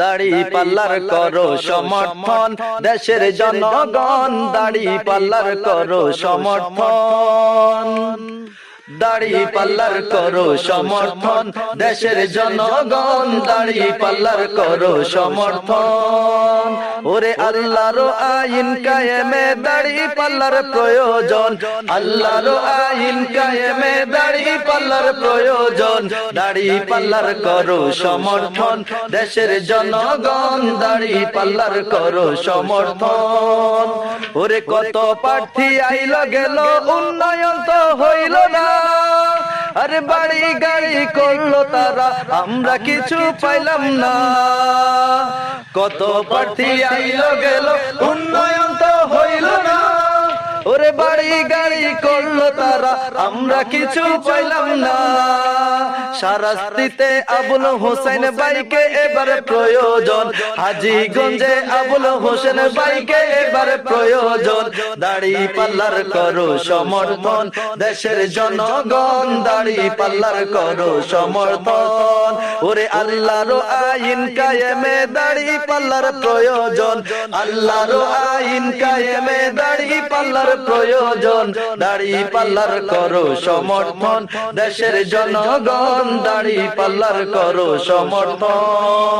দাড়ি পাল্লার করো সমর্থন। দেশের জনগণ দাড়ি পাল্লার করো সমর্থন। দাড়ি পাল্লার করো সমর্থন, দেশের জনগণ দাড়ি পাল্লার করো সমর্থন। ওরে আল্লাহর আইন কায়েমে দাড়ি পাল্লার প্রয়োজন। আল্লাহর আইন কায়েমে দাড়ি পাল্লার প্রয়োজন। দাড়ি পাল্লার করো সমর্থন, দেশের জনগণ দাড়ি পাল্লার করো সমর্থন। ওরে কত প্রার্থী আইল গেল, উন্নয়ন তো হইল না। আরে বাড়ি গাড়ি করল তারা। আমরা কিছু পাইলাম না। কত প্রার্থী আইল গেল উন্নয়ন তো হইল না। ওরে বাড়ি গাড়ি করল তারা। আমরা কিছু পাইলাম না। সারাস্তিতে আবুল হোসেন বাইকে এবার প্রয়োজন। হাজিগঞ্জে আবুল হোসেন বাইকে এবার প্রয়োজন। দাড়ি পাল্লার করো সমর্থন। দেশের জনগণ দাড়ি পাল্লার করো সমর্থন। ওরে আল্লাহর আইন কায়েমে দাড়ি পাল্লার প্রয়োজন। আল্লাহর আইন কায়েমে দাড়ি পাল্লার প্রয়োজন। দাড়ি পাল্লার করো সমর্থন। দেশের জনগণ দাড়ি পাল্লার করো সমর্থন।